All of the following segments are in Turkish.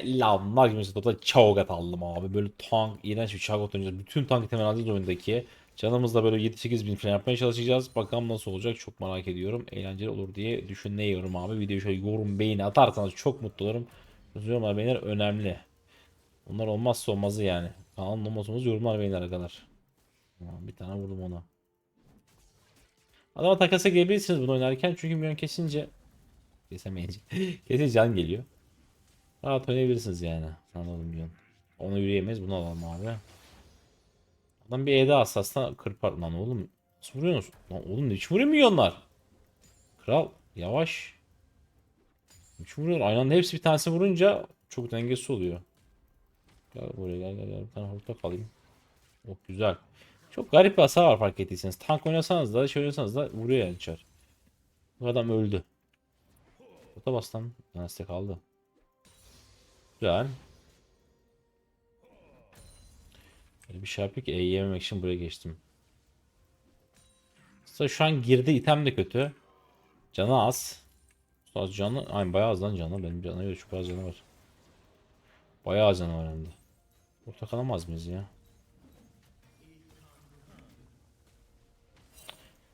Selamlar gibi Total Cho'Gath aldım abi. Böyle tank, iğrenç bir Cho'Gath oynayacağız. Bütün tank itemleri alacağız oyundaki. Canımızla böyle 7-8 bin falan yapmaya çalışacağız. Bakalım nasıl olacak çok merak ediyorum. Eğlenceli olur diye düşünüyorum abi. Videoyu şöyle yorum beğeni atarsanız çok mutlu olurum. Yorumlar beğeniler önemli. Bunlar olmazsa olmazı yani. Kanalın olmazsa olmazı yorumlar beğeniler kadar. Bir tane vurdum ona. Adama takasa gelebilirsiniz bunu oynarken çünkü milyon kesince kesemeyince kesince can geliyor. Rahat oynayabilirsiniz yani. Anladım diyorum. Onu yürüyemeyiz. Bunu alalım abi. Adam bir E'de hassasla kırpar. Lan oğlum. Nasıl vuruyorsunuz? Lan oğlum hiç vuramıyor onlar. Kral yavaş. Hiç vuruyor. Aynı anda hepsi bir tanesi vurunca çok dengesiz oluyor. Gel buraya gel gel gel. Bir tane hortlak alayım. Oh güzel. Çok garip bir hasar var fark ettiyseniz. Tank oynasanız da şey oynasanız da vuruyor yani çar. Bu adam öldü. Ota bas lan. Tanesi kaldı. Güzel. Böyle bir şey yapıyor ki E'yi yememek için buraya geçtim. Aslında şu an girdi item de kötü. Canı az. Az canı, aynen bayağı az lan canı. Benim canına göre çok az canı var. Bayağı az canı var hem de. Orta kalamaz mıyız ya?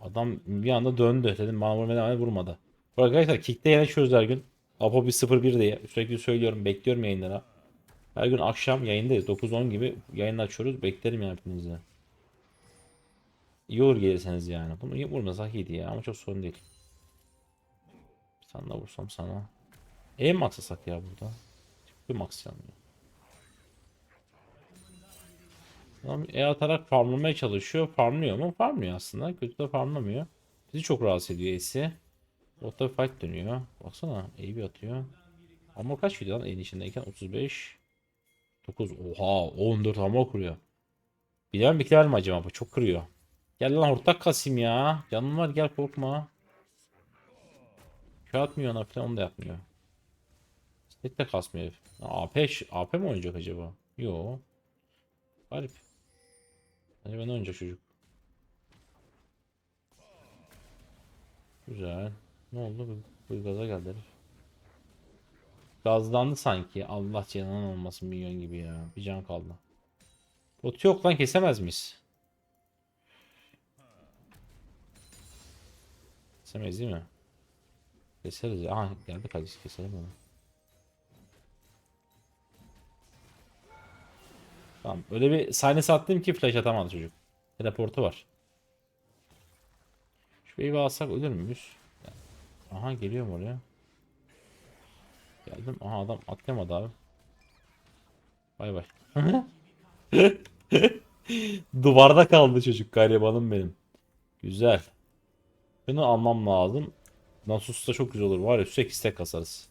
Adam bir anda döndü. Dedim bana vurmadan vurmadı. Bu Arkadaşlar kickte yine çöz her gün. Apo 1.01 diye sürekli söylüyorum. Bekliyorum yayınlara. Her gün akşam yayındayız. 9-10 gibi yayın açıyoruz. Beklerim yani hepinizi. İyi olur gelirseniz yani. Bunu vurmasak iyiydi ya ama çok sorun değil. Bir tane daha vursam sana. E mi aksasak ya burada? Bir max yanmıyor. Adam E atarak farmlamaya çalışıyor. Farmlıyor mu? Farmlıyor aslında. Kötü de farmlamıyor. Bizi çok rahatsız ediyor E'si. Botta fight dönüyor. Baksana E'yi bir atıyor. Ama kaç gidiyor lan E'nin içindeyken? 35. 9. Oha 14 hamur kuruyor. Bilemem bir mi acaba? Çok kırıyor. Gel lan hortlak kasayım ya. Canım var gel korkma. Köy atmıyor ona falan onu da yapmıyor. Tek de kasmıyor. AP, AP mi oynayacak acaba? Yo. Garip. Acaba ne oynayacak çocuk? Güzel. Ne oldu? Bu, gaza geldi herif. Gazlandı sanki. Allah canından olmasın milyon gibi ya. Bir can kaldı. Bot yok lan kesemez miyiz? Kesemeyiz değil mi? Keseriz ya. Aha geldi kalesi keselim onu. Tamam. Öyle bir sahne attım ki flash atamadı çocuk. Teleportu var. Şu wave'i alsak ölür müyüz? Aha geliyorum oraya. Geldim. Aha adam atlayamadı abi. Bay bay. Duvarda kaldı çocuk garibanım benim. Güzel. Bunu almam lazım. Nasus da çok güzel olur. Var ya sürekli stack kasarız.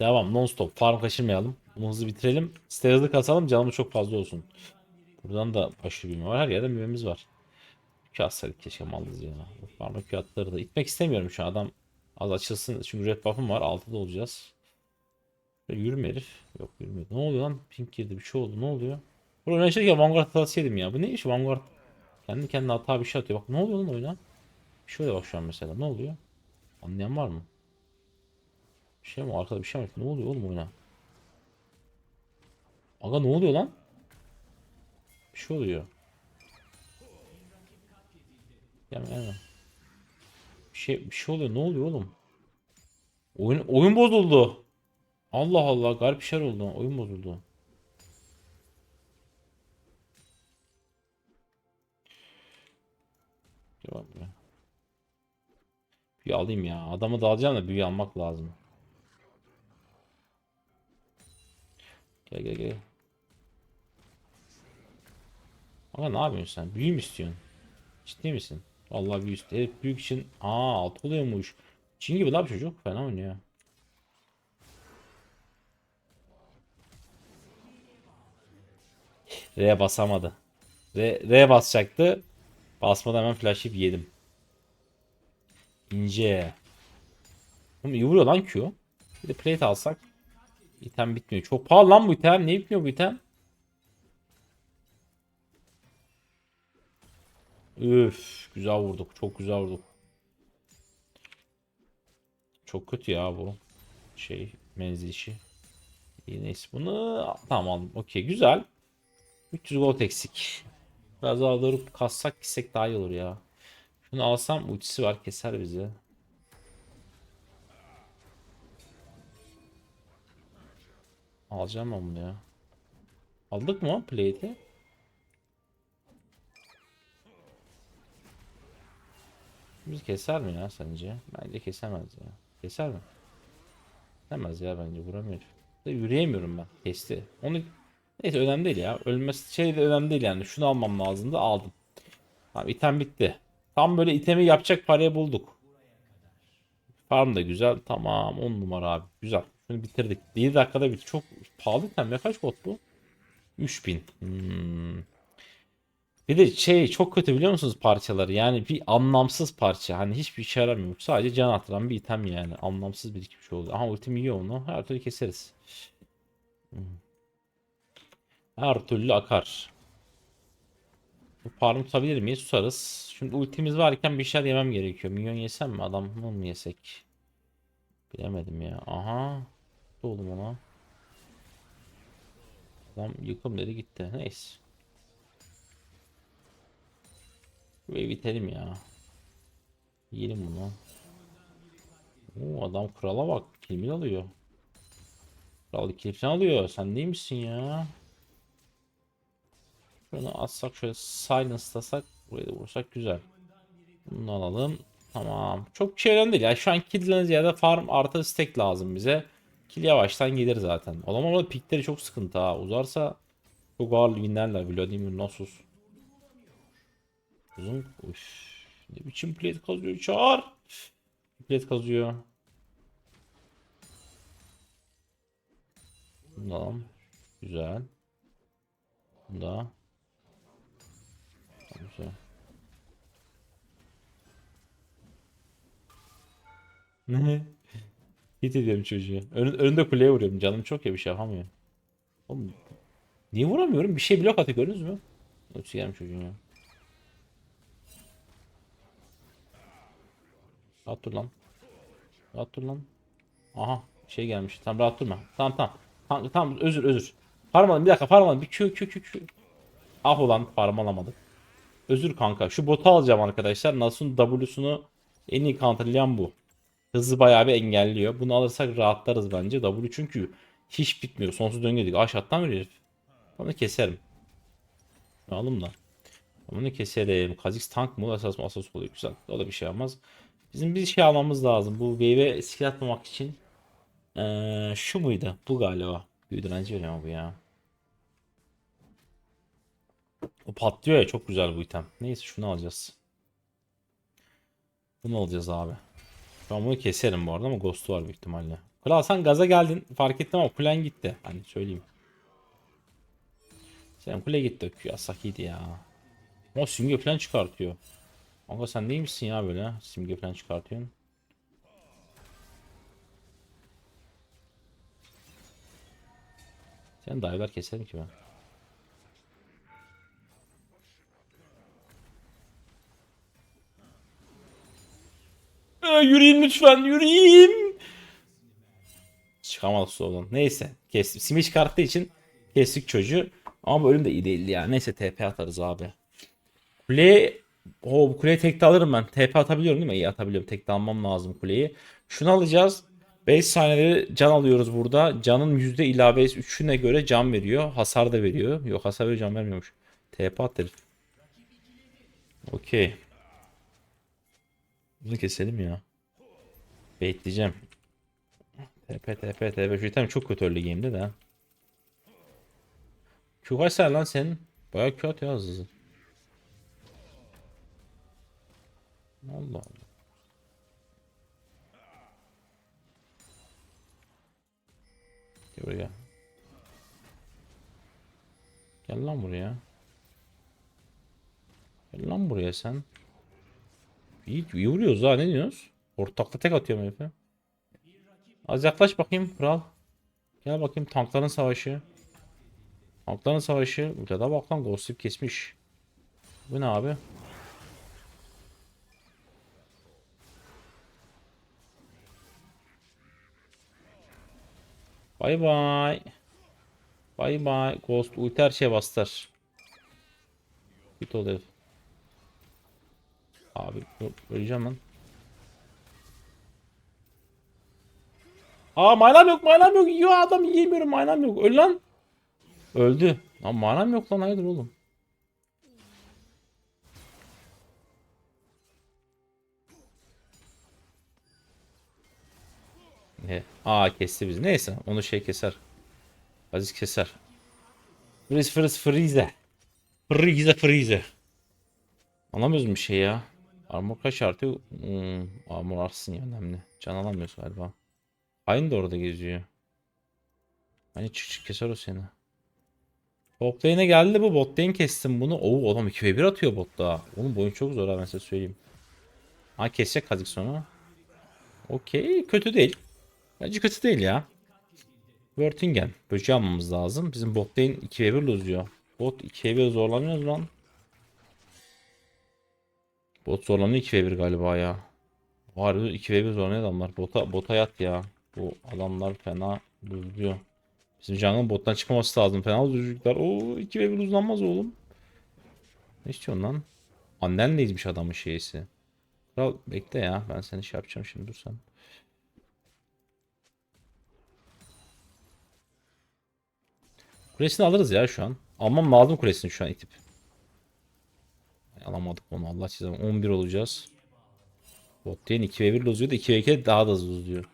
Devam non stop. Farm kaçırmayalım. Bunu hızlı bitirelim. Site hızlı kasalım. Canımız çok fazla olsun. Buradan da aşırı büyüme var. Her yerde büyümemiz var. Kasarık keşke malız ya. Farm fiyatları da. İtmek istemiyorum şu. Adam az açılsın. Çünkü red buff'ım var. 6'da olacağız. Böyle yürüme herif. Yok yürümüyor. Ne oluyor lan? Pink girdi. Bir şey oldu. Ne oluyor? Burada ben şey Vanguard hatası yedim ya. Bu ne iş Vanguard? Kendi kendine hata bir şey atıyor. Bak ne oluyor lan oyuna? Oluyor bak şu an mesela. Ne oluyor? Anlayan var mı? Bir şey mi? Arkada bir şey mi? Ne oluyor oğlum oyuna? Aga ne oluyor lan? Bir şey oluyor. Gelme gelme. Bir şey, bir şey oluyor. Ne oluyor oğlum? Oyun, oyun bozuldu. Allah Allah. Garip bir şey oldu. Oyun bozuldu. Cevap ya. Büyü alayım ya. Adamı da alacağım da büyü almak lazım. Gel gel gel. Ama ne yapıyorsun sen? Büyü mü istiyorsun? Ciddi misin? Vallahi istiyor. Evet büyük için. Aa alt oluyormuş. Çin gibi lan çocuk. Fena oynuyor. R basamadı. R, R basacaktı. Basmadan hemen flash yiyip yedim. İnce. Oğlum iyi vuruyor lan Q. Bir de plate alsak. İtem bitmiyor. Çok pahalı lan bu item. Niye bitmiyor bu item? Üf, güzel vurduk. Çok güzel vurduk. Çok kötü ya bu. şey menzil işi. İyi neyse bunu tamam. Okey güzel. 300 gold eksik. Biraz daha doğru kassak gitsek daha iyi olur ya. Şunu alsam ultisi var keser bizi. Alacağım ben bunu ya. Aldık mı plate'i? Biz keser mi ya sence? Bence kesemez ya. Keser mi? Kesemez ya bence vuramıyor. Da yürüyemiyorum ben. Kesti. Onu neyse önemli değil ya. Ölmesi şey de önemli değil yani. Şunu almam lazımdı aldım. Tamam item bitti. Tam böyle itemi yapacak parayı bulduk. Farm da güzel. Tamam 10 numara abi. Güzel. Şunu bitirdik. 7 dakikada bitti. Çok pahalı item ya. Kaç bot bu? 3000. Hmm. Bir de şey çok kötü biliyor musunuz parçaları? Yani bir anlamsız parça. Hani hiçbir işe yaramıyor. Sadece can attıran bir item yani. Anlamsız bir iki şey oldu. Aha ultim yiyor onu. Her türlü keseriz. Hmm. Her türlü akar. Parmağını tutabilir miyiz? Tutarız. Şimdi ultimiz varken bir şeyler yemem gerekiyor. Minyon yesem mi? Adamı mı yesek? Bilemedim ya. Aha. Oğlum ona. Adam yıkım dedi gitti. Neyse. Ve bitelim ya. Yiyelim bunu. Oo, adam krala bak. Kilimi alıyor. Kral kilimi alıyor. Sen neymişsin ya? Şunu atsak şöyle silence'lasak buraya da vursak güzel. Bunu alalım. Tamam. Çok bir şey önemli değil. Yani şu an kill'den ziyade farm artı stack lazım bize. Kill yavaştan gelir zaten. Zaman orada pikleri çok sıkıntı ha. Uzarsa çok ağır winlerler. Vladimir Nasus. Uzun. Üf. Ne biçim plate kazıyor çağır. Plate kazıyor. Tamam. Güzel. Bunda. Güzel. Ne? Hit ediyorum çocuğu. Ön, önünde kuleye vuruyorum. Canım çok ya bir şey yapamıyor. Oğlum, niye vuramıyorum? Bir şey blok atıyor gördünüz mü? Ötüsü gelmiş çocuğun ya. Rahat dur lan. Rahat dur lan. Aha şey gelmiş. Tamam rahat durma. Tamam tamam. Tamam, tamam özür özür. Parmaladım bir dakika parmaladım. Bir Q Q Q. Ah ulan parmalamadık. Özür kanka. Şu botu alacağım arkadaşlar. Nasun W'sunu en iyi counterlayan bu. Hızı bayağı bir engelliyor. Bunu alırsak rahatlarız bence. W çünkü hiç bitmiyor. Sonsuz döngüdük. Aşağıdan veriyor herif. Onu keserim. Alım da. Bunu keselim. Kha'Zix tank mı? Esas mı? Asas oluyor. Güzel. O da bir şey olmaz. Bizim bir şey almamız lazım. Bu wave'e skill atmamak için. Ee, şu muydu? Bu galiba. Büyü direnci veriyor ama bu ya. O patlıyor ya çok güzel bu item. Neyse şunu alacağız. Bunu alacağız abi. Ben bunu keserim bu arada ama Ghost'u var büyük ihtimalle. Kral sen gaza geldin fark ettim ama kulen gitti. Hani söyleyeyim. Sen kule gitti. Yasak iyiydi ya. O simge falan çıkartıyor. Kanka sen neymişsin ya böyle? Simge falan çıkartıyorsun. Sen dive'lar keserim ki ben. Aa, yürüyün lütfen yürüyün. Çıkamadık soldan. Neyse. Kestim. Simi çıkarttığı için kestik çocuğu. Ama bu ölüm de iyi değildi ya. Neyse TP atarız abi. Kuleye o bu kuleye tekte alırım ben. TP atabiliyorum değil mi? İyi atabiliyorum. Tekte almam lazım kuleyi. Şunu alacağız. 5 saniyede can alıyoruz burada. Canın yüzde ilave 3'üne göre can veriyor. Hasar da veriyor. Yok hasar veriyor can vermiyormuş. TP at herif. Okey. Bunu keselim ya. Bekleyeceğim. TP TP TP. Şu item çok kötü early game'de de. Q kaç lan senin? Bayağı Q atıyor hızlı hızlı. Allah Allah. Gel buraya. Gel lan buraya. Gel lan buraya sen. İyi, iyi vuruyoruz ha ne diyorsunuz? Ortakta tek atıyorum herife. Az yaklaş bakayım kral. Gel bakayım tankların savaşı. Tankların savaşı. Ülkede bak lan Ghost'u kesmiş. Bu ne abi? Bay bay. Bay bay. Ghost ulti şeye bastır. Git ol herif. Abi öleceğim lan. Aa manam yok manam yok. Yo adam yiyemiyorum manam yok. Öl lan. Öldü. Lan manam yok lan hayırdır oğlum. Ne? Aa kesti bizi. Neyse onu şey keser. Aziz keser. Freeze freeze freeze. Freeze freeze. Alamıyoruz bir şey ya. Armor kaç artıyor? Hmm, armor artsın ya önemli. Can alamıyoruz galiba. Aynı da orada geziyor. Hani çık çık keser o seni. Top geldi bu bot lane kestim bunu. Oo adam 2v1 atıyor botta. Oğlum bu oyun çok zor ha ben size söyleyeyim. Ha kesecek kazik sonra. Okey kötü değil. Bence kötü değil ya. Wörtingen. Böceği almamız lazım. Bizim bot lane 2v1 lozuyor. Bot 2v1 zorlanıyoruz lan. Bot zorlanıyor 2v1 galiba ya. Var 2v1 zorlanıyor adamlar. Bota, bota yat ya. Bu adamlar fena lozuyor. Bizim jungle bottan çıkmaması lazım. Fena lozucuklar. Oo 2v1 uzanmaz oğlum. Ne istiyorsun lan? Annen neymiş adamın şeysi. Kral bekle ya. Ben seni şey yapacağım şimdi dur sen. Kulesini alırız ya şu an. Almam lazım kulesini şu an. Ay, Alamadık onu Allah çizem. 11 olacağız. Bot değil 2 ve 1 lozuyor da 2 ve 2 daha da hızlı lozuyor.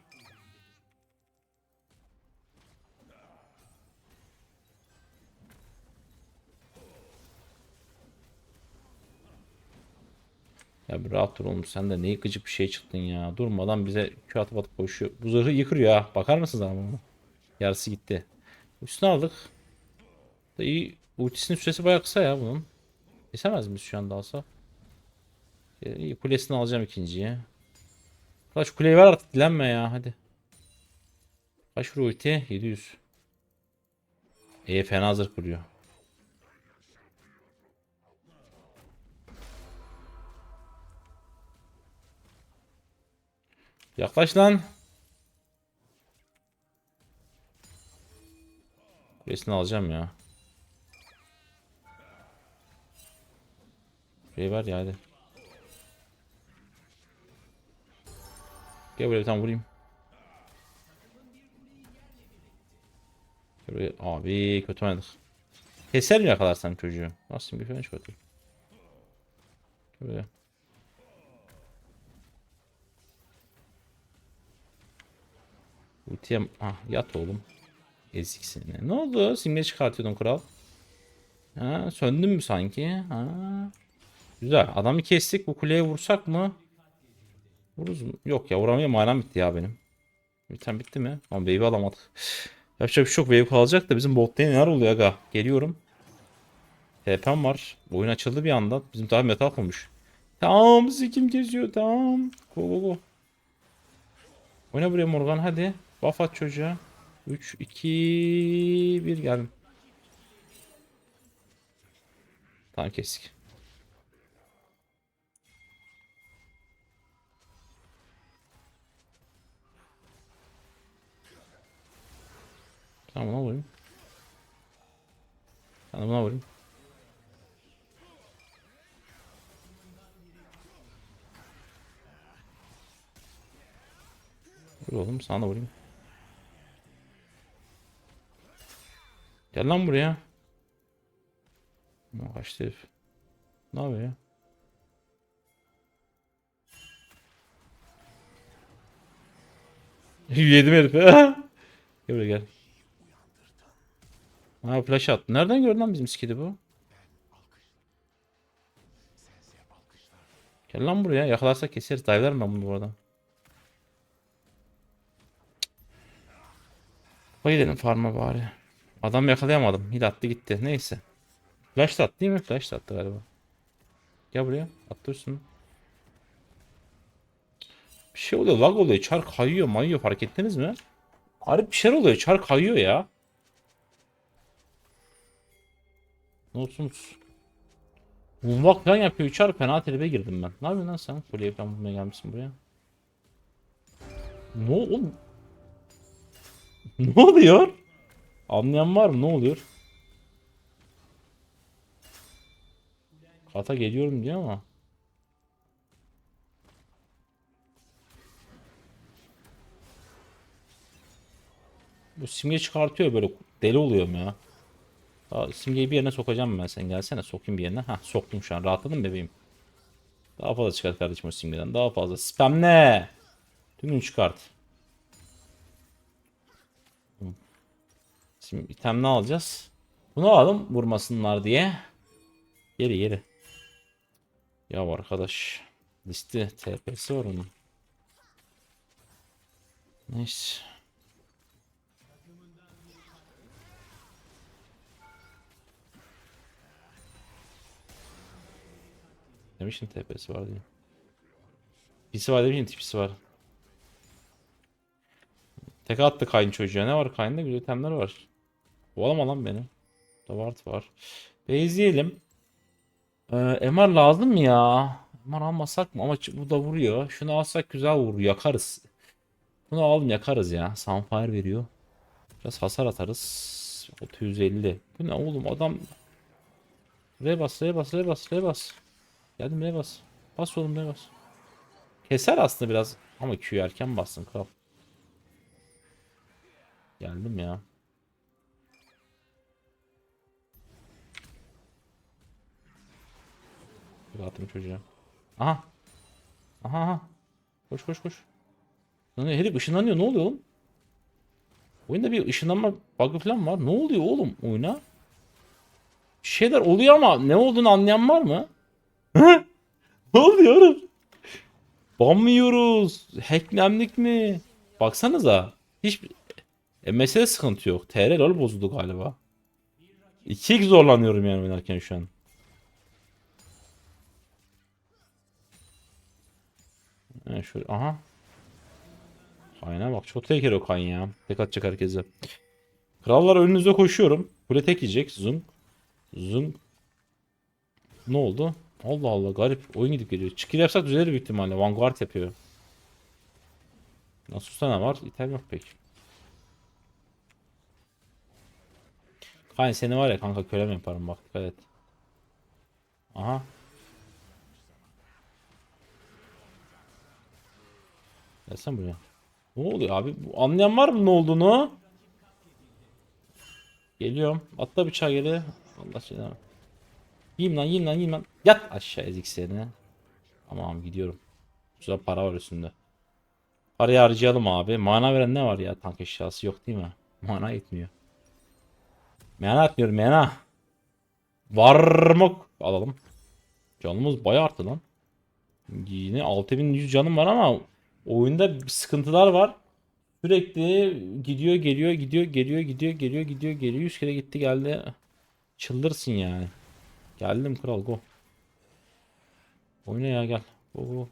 Ya bir rahat dur oğlum sen de ne yıkıcı bir şey çıktın ya. Durmadan bize Q atıp atıp koşuyor. Bu zırhı yıkıyor ya. Bakar mısınız ama? Yarısı gitti. Üstüne aldık. Da iyi. Ultisinin süresi bayağı kısa ya bunun. Kesemez miyiz şu anda alsa? E, İyi kulesini alacağım ikinciye. Kaç kuleyi ver artık dilenme ya hadi. Kaç ulti? 700. E fena hazır kuruyor. Yaklaş lan. Kulesini alacağım ya. Şey ver ya hadi. Gel buraya bir tane vurayım. Abi kötü oynadık. Keser mi yakalarsam çocuğu? Nasıl bir falan çıkartır. Gel buraya. Ultiye... Ah yat oğlum. Ezik seni. Ne oldu? Simge çıkartıyordun kral. Ha, söndün mü sanki? Ha. Güzel. Adamı kestik. Bu kuleye vursak mı? Vururuz mu? Yok ya vuramıyor. Manam bitti ya benim. Biten bitti mi? Ama wave'i alamadık. Yapacak bir şey yok. Wave kalacak da bizim bot lane neler oluyor aga? Geliyorum. TP'm var. Oyun açıldı bir anda. Bizim daha metal olmuş. Tamam sikim geziyor. Tamam. Go go go. Oyna buraya Morgan hadi. Buff at çocuğa. 3, 2, 1 geldim. Tamam kestik. Tamam buna vurayım. De buna vurayım. Vur oğlum sana da vurayım. Gel lan buraya. Ne kaçtı herif. Ne yapıyor ya? Yedim herifi. gel buraya gel. Ha flash attı. Nereden gördün lan bizim skidi bu? Gel lan buraya. Yakalarsak keseriz. Dive'lerim ben bunu bu arada. Dedim farma bari. Adam yakalayamadım. Hil attı gitti. Neyse. Flash attı değil mi? Flash attı galiba. Gel buraya. Attı üstünü. Bir şey oluyor. Lag oluyor. Çar kayıyor mayıyor. Fark ettiniz mi? Harbi bir şeyler oluyor. Çar kayıyor ya. Ne olsun? Vurmak falan yapıyor. Çar fena tribe girdim ben. Ne yapıyorsun lan sen? Kuleye falan vurmaya gelmişsin buraya. Ne oğlum? Ne oluyor? Anlayan var mı? Ne oluyor? Kata geliyorum diyor ama. Bu simge çıkartıyor böyle deli oluyorum ya. Simgeyi bir yerine sokacağım ben sen gelsene sokayım bir yerine. Ha soktum şu an rahatladın mı bebeğim? Daha fazla çıkart kardeşim o simgeden daha fazla. Spam ne? Tümünü çıkart. Şimdi item ne alacağız? Bunu alalım vurmasınlar diye. Geri geri. Ya arkadaş. Liste TP'si var onun. Neyse. Demiştim TP'si var diye. Tipisi var demiştim tipisi var. Tek attı kayın çocuğa. Ne var kayında? Güzel itemler var. Kovalama lan beni. Davart var. Bezleyelim. Ee, MR lazım mı ya? MR almasak mı? Ama bu da vuruyor. Şunu alsak güzel vurur. Yakarız. Bunu alalım yakarız ya. Sunfire veriyor. Biraz hasar atarız. 650. Bu ne oğlum adam. R bas, R bas, R bas, R bas. Geldim R bas. Bas oğlum R bas. Keser aslında biraz. Ama Q erken bassın kral. Geldim ya. Rahatım çocuğa. Aha. Aha aha. Koş koş koş. Lan herif ışınlanıyor. Ne oluyor oğlum? Oyunda bir ışınlanma bug'ı falan var. Ne oluyor oğlum oyuna? Bir şeyler oluyor ama ne olduğunu anlayan var mı? Ne oluyor oğlum? Ban mı yiyoruz? Hacklendik mi? Baksanıza. Hiç e, mesele sıkıntı yok. TR lol bozuldu galiba. 2x zorlanıyorum yani oynarken şu an. Evet şöyle aha. Kayna bak çok tehlikeli o kan ya. Tek atacak herkese. Krallar önünüze koşuyorum. Kule tek yiyecek. Zung. Zung. Ne oldu? Allah Allah garip. Oyun gidip geliyor. Çıkır yapsak düzelir büyük ihtimalle. Vanguard yapıyor. Nasus'ta ne var? İtem yok pek. Kayn seni var ya kanka kölem yaparım bak dikkat et. Aha. Gelsene buraya. Ne oluyor abi? Anlayan var mı ne olduğunu? Geliyorum. Atla bıçağı geri. Allah seni. Yiyeyim lan yiyeyim lan yiyeyim lan. Yat aşağı ezik seni. Tamam gidiyorum. Güzel para var üstünde. Parayı harcayalım abi. Mana veren ne var ya? Tank eşyası yok değil mi? Mana etmiyor. Mana atmıyorum mana. Varmok alalım. Canımız bayağı arttı lan. Yine 6100 canım var ama oyunda sıkıntılar var. Sürekli gidiyor geliyor gidiyor geliyor gidiyor geliyor gidiyor geliyor 100 kere gitti geldi. Çıldırsın yani. Geldim kral go. Oyna ya gel. Go go.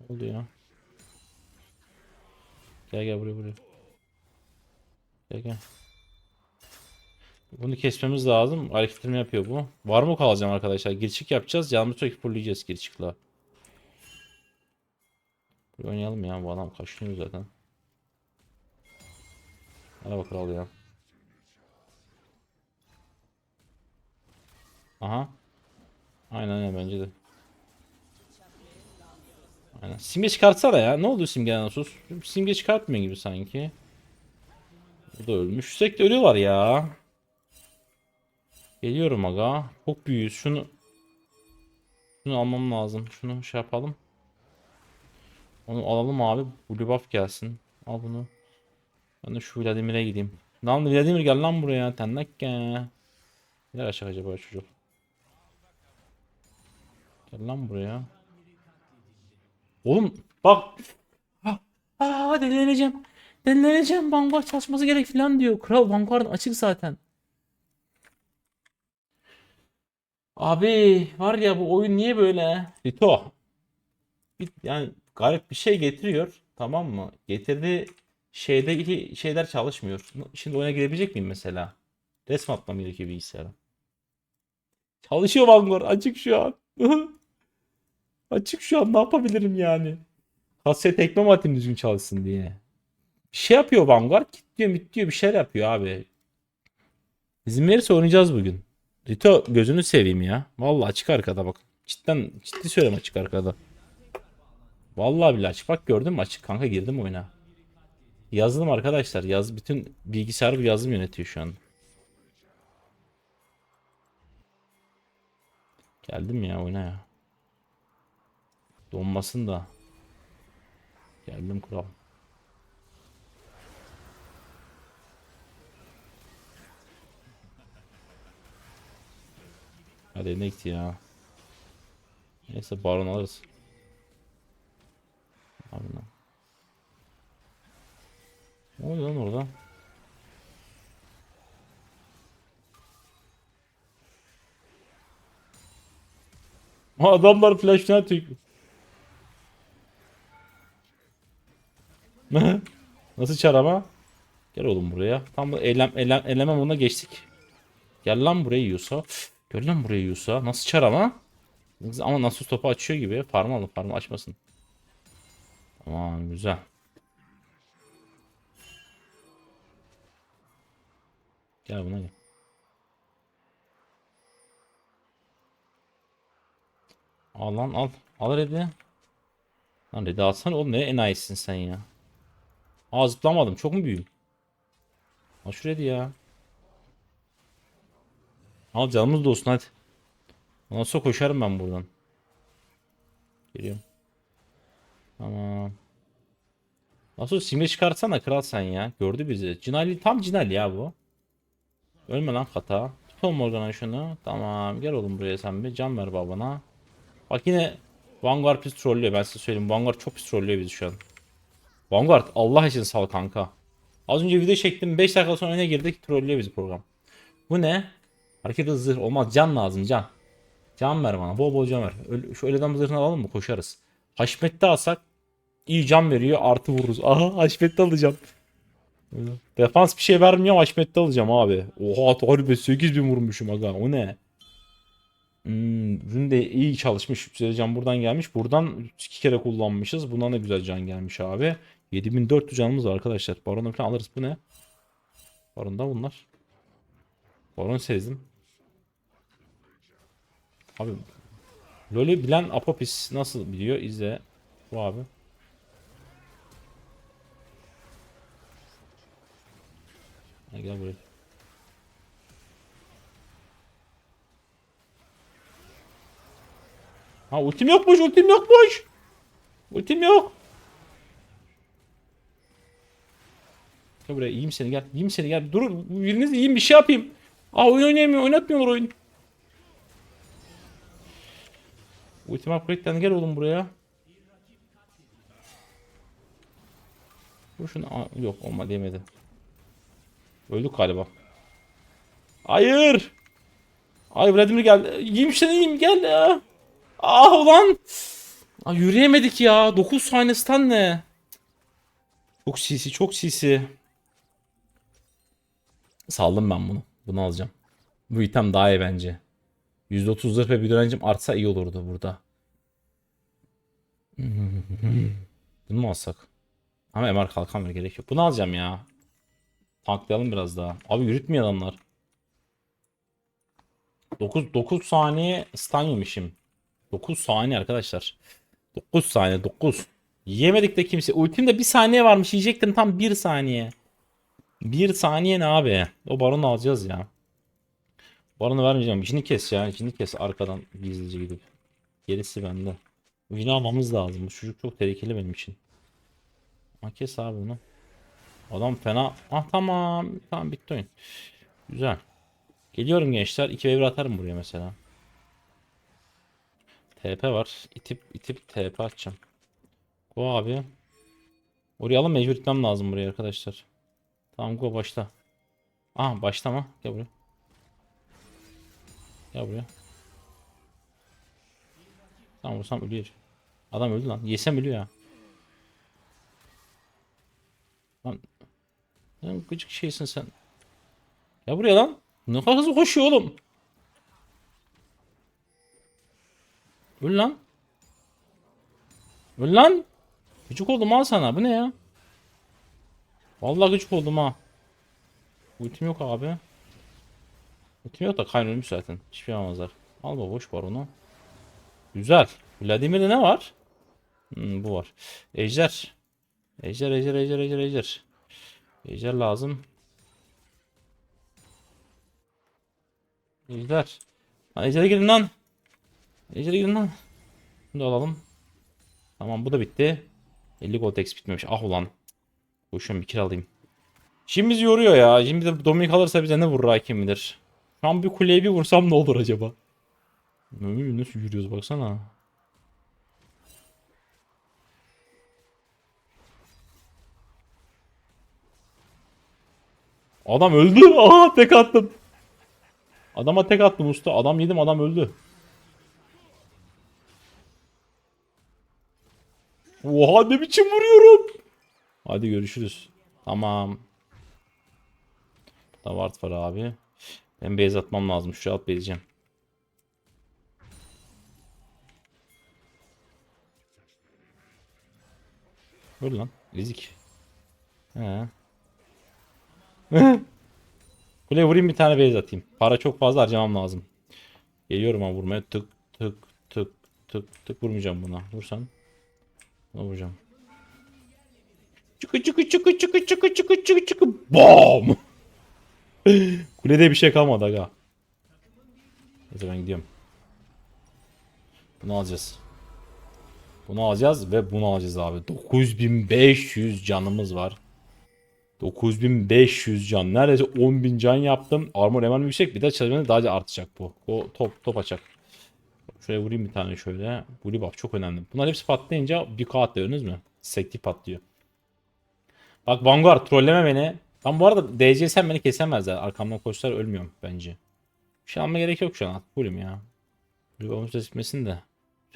Ne oldu ya? Gel gel buraya buraya. Gel gel. Bunu kesmemiz lazım. Hareketlerimi yapıyor bu. Var mı kalacağım arkadaşlar? Girçik yapacağız. Canımızı sürekli fulleyeceğiz girçikle. Bir oynayalım ya. Bu adam kaşınıyor zaten. Merhaba kral ya. Aha. Aynen öyle bence de. Aynen. Simge çıkartsana ya. Ne oldu simgeden sus? Simge çıkartmıyor gibi sanki. Bu da ölmüş. Sürekli ölüyorlar ya. Geliyorum aga. Çok büyüğüz. Şunu şunu almam lazım. Şunu şey yapalım. Onu alalım abi. Blue buff gelsin. Al bunu. Ben de şu Vladimir'e gideyim. Lan Vladimir gel lan buraya. Tennekke. Neler aşağı acaba çocuk? Gel lan buraya. Oğlum bak. Aa delileneceğim. Delileneceğim. Vanguard çalışması gerek falan diyor. Kral Vanguard açık zaten. Abi var ya bu oyun niye böyle? Bir, yani garip bir şey getiriyor. Tamam mı? Getirdiği şeyde ili- şeyler çalışmıyor. Şimdi oyuna girebilecek miyim mesela? Resmi atmam gerekiyor bilgisayara. Çalışıyor Vanguard. Açık şu an. Açık şu an ne yapabilirim yani? Kasaya tekme mi atayım düzgün çalışsın diye. Bir şey yapıyor Vanguard. Kitliyor mitliyor bir şeyler yapıyor abi. İzin verirse oynayacağız bugün. Rito gözünü seveyim ya. Vallahi açık arkada bak. Cidden ciddi söylüyorum açık arkada. Vallahi billahi açık. Bak gördün mü açık kanka girdim oyuna. Yazılım arkadaşlar. Yaz bütün bilgisayar bu yazılım yönetiyor şu an. Geldim ya oyuna ya. Donmasın da. Geldim kural. Hadi ne gitti ya. Neyse baron alırız. Abi lan. Ne oluyor lan orada? Adamlar flash falan Nasıl çar ama? Gel oğlum buraya. Tam bu eylem, eylem, eleme buna geçtik. Gel lan buraya yiyorsa. Gel lan buraya yiyorsa. Nasıl çar ama? Ama nasıl topu açıyor gibi. Farm alın farm açmasın. Tamam güzel. Gel buna gel. Al lan al. Al red'i. Lan red'i alsana oğlum ne enayisin sen ya. Aa zıplamadım çok mu büyüğüm? Al şu red'i ya. Al canımız da olsun hadi. Sonra koşarım ben buradan. Geliyorum. Tamam. Nasıl simge çıkartsana kral sen ya. Gördü bizi. Cinali tam Cinali ya bu. Ölme lan kata. Tutalım Morgan'a şunu. Tamam gel oğlum buraya sen bir can ver babana. Bak yine Vanguard pis trollüyor ben size söyleyeyim. Vanguard çok pis trollüyor bizi şu an. Vanguard Allah için sal kanka. Az önce video çektim 5 dakika sonra öne girdik trollüyor bizi program. Bu ne? Hareket hızı zırh olmaz can lazım can. Can ver bana bol bol can ver. Şu öyle adam zırhını alalım mı koşarız. Haşmet'te alsak iyi can veriyor artı vururuz. Aha Haşmet'te alacağım. Defans bir şey vermiyor Haşmet'te alacağım abi. Oha harbi 8000 vurmuşum aga o ne? Hmm, ürün de iyi çalışmış. Güzel can buradan gelmiş. Buradan iki kere kullanmışız. Bundan da güzel can gelmiş abi. 7400 canımız var arkadaşlar. Baron'u falan alırız. Bu ne? Baron'da bunlar. Baron sezdim. Abi LoL'ü bilen Apopis nasıl biliyor? İzle. Bu abi. Ha, gel buraya. Ha ultim yokmuş, ultim yokmuş. Ultim yok. Gel buraya yiyeyim seni gel. Yiyeyim seni gel. Dur biriniz yiyeyim bir şey yapayım. Aa oyun oynayamıyor. Oynatmıyorlar oyun. Ultim upgrade'den gel oğlum buraya. Dur şunu. Yok olmadı yemedi. Öldük galiba. Hayır. Ay Vladimir geldi. Yiyeyim seni yiyeyim gel ya. Ah ulan. Aa, yürüyemedik ya. 9 saniye stun ne? Çok sisi çok sisi. Saldım ben bunu. Bunu alacağım. Bu item daha iyi bence. %30 zırh ve bir direncim artsa iyi olurdu burada. Bunu mu alsak? Ama MR kalkan ver gerek yok. Bunu alacağım ya. Tanklayalım biraz daha. Abi yürütmüyor adamlar. 9 9 saniye stun yemişim. 9 saniye arkadaşlar. 9 saniye 9. Yiyemedik de kimse. Ultimde 1 saniye varmış. Yiyecektim tam 1 saniye. 1 saniye ne abi? O baronu alacağız ya. Baronu vermeyeceğim. Cini kes ya. Cini kes arkadan gizlice gidip. Gerisi bende. Win almamız lazım. Bu çocuk çok tehlikeli benim için. Ha kes abi bunu. Adam fena. Ah tamam. Tamam bitti oyun. Güzel. Geliyorum gençler. 2 ve 1 atarım buraya mesela. TP var. İtip itip TP atacağım. Go abi. Oraya alın mecbur gitmem lazım buraya arkadaşlar. Tamam go başla. Aha başlama. Gel buraya. Gel buraya. Tamam vursam ölüyor. Adam öldü lan. Yesem ölüyor ya. Lan. Lan gıcık şeysin sen. Ya buraya lan. Ne kadar hızlı koşuyor oğlum. Öl lan. Öl lan. Gıcık oldum ha sana. Bu ne ya? Vallahi gıcık oldum ha. Ultim yok abi. Ultim yok da Kayn zaten. Hiçbir şey yapamazlar. Al baba boş var onu. Güzel. Vladimir'de ne var? Hmm, bu var. Ejder. Ejder, ejder, ejder, ejder, ejder. Ejder lazım. Ejder. Lan Ejder'e girin lan. Ejder'e girin lan. Bunu da alalım. Tamam bu da bitti. 50 gold bitmemiş. Ah ulan. Boşuna bir kill alayım. Şimdi bizi yoruyor ya. Şimdi de Dominik alırsa bize ne vurur kim bilir. Şu an bir kuleye bir vursam ne olur acaba? Nasıl yürüyoruz baksana. Adam öldü. Aa tek attım. Adama tek attım usta. Adam yedim adam öldü. Oha ne biçim vuruyorum. Hadi görüşürüz. Tamam. Da Ward var abi. Ben base atmam lazım. Şu alt bezeceğim. Öl lan. Ezik. He. Kule vurayım bir tane base atayım. Para çok fazla harcamam lazım. Geliyorum ama vurmaya. Tık tık tık tık tık vurmayacağım buna. Vursan. Buna vuracağım. Çıkı çıkı çıkı çıkı çıkı çıkı çıkı çıkı. BAM! Kulede bir şey kalmadı aga. Neyse ben gidiyorum. Bunu alacağız. Bunu alacağız ve bunu alacağız abi. 9500 canımız var. 9500 can. Neredeyse 10.000 can yaptım. Armor hemen yüksek. Bir de çalışmanı daha da artacak bu. O top top açacak. Şuraya vurayım bir tane şöyle. Blue buff çok önemli. Bunlar hepsi patlayınca bir kağıt gördünüz mü? Sekti patlıyor. Bak Vanguard trolleme beni. Ben bu arada DC sen beni kesemezler. Arkamdan koşsalar ölmüyorum bence. Bir şey alma gerek yok şu an. Fullüm ya. Ses bitmesin de.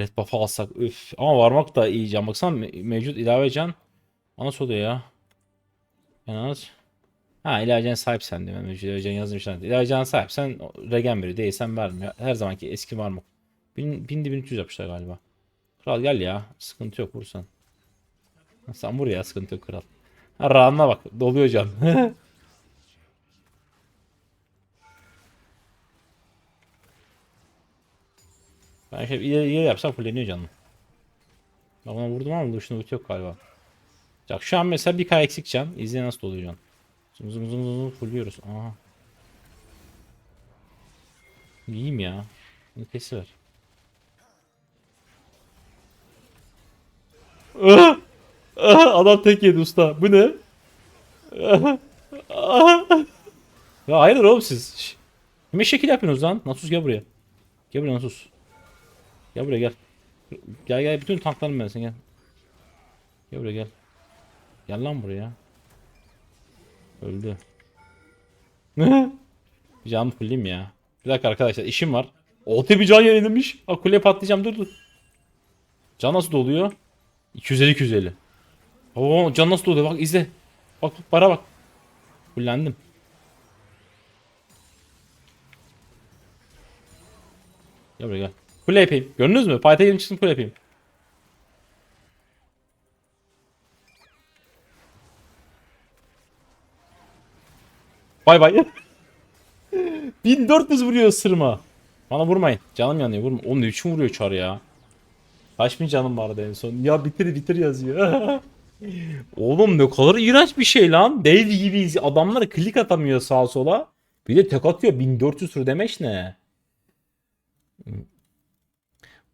Red buff'ı alsak üf. Ama varmak da iyi can. Baksana me- mevcut ilave can. O Nasıl oluyor ya? En az. Ha ilacen sahip sen mi? Mevcut ilacen yazmışlar. İlacen sahip. Sen regen biri değilsen vermiyor. Her zamanki eski var mı? 1300 yapmışlar galiba. Kral gel ya. Sıkıntı yok vursan. Sen vur ya sıkıntı yok kral. Rahan'la bak. Doluyor can. ben şey ileri, ileri yapsam fulleniyor canım. Ben ona vurdum ama duşunda ulti yok galiba. Bak şu an mesela bir k eksik can. İzle nasıl doluyor can. Zım zım zım zım fulluyoruz. Aha. İyiyim ya. Bunu kesiver. Adam tek yedi usta. Bu ne? Ya hayırdır oğlum siz? Kime şekil yapıyorsunuz lan? Nasus gel buraya. Gel buraya Nasus. Gel buraya gel. Gel gel bütün tanklarım ben sen gel. Gel buraya gel. Gel lan buraya. Öldü. Can fulleyim ya. Bir dakika arkadaşlar işim var. Olta bir can yenilmiş. Ha kuleye patlayacağım dur dur. Can nasıl doluyor? 250 250. Oo can nasıl doluyor bak izle. Bak para bak. Fullendim. Gel buraya gel. Kule yapayım. Gördünüz mü? Fight'a gelin çıktım kule yapayım. Bay bay. 1400 vuruyor ısırma. Bana vurmayın. Canım yanıyor vurma. Oğlum ne biçim vuruyor çar ya. Kaç bin canım vardı en son. Ya bitir bitir yazıyor. Oğlum ne kadar iğrenç bir şey lan. Dev gibiyiz. Adamlar klik atamıyor sağa sola. Bir de tek atıyor. 1400 tur demeç ne?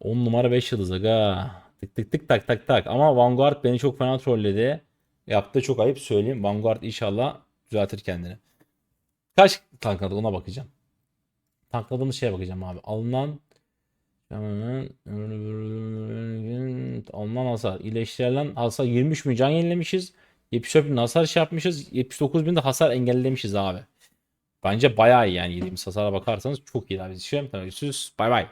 10 numara 5 yıldız aga. Tık tık tık tak tak tak. Ama Vanguard beni çok fena trolledi. Yaptığı çok ayıp söyleyeyim. Vanguard inşallah düzeltir kendini. Kaç tankladı ona bakacağım. Tankladığımız şeye bakacağım abi. Alınan alınan hasar. İyileştirilen hasar 23 bin can yenilemişiz. 74 bin hasar şey yapmışız. 79 bin de hasar engellemişiz abi. Bence bayağı iyi yani yediğimiz hasara bakarsanız çok iyi abi. Görüşürüz. Bay bay.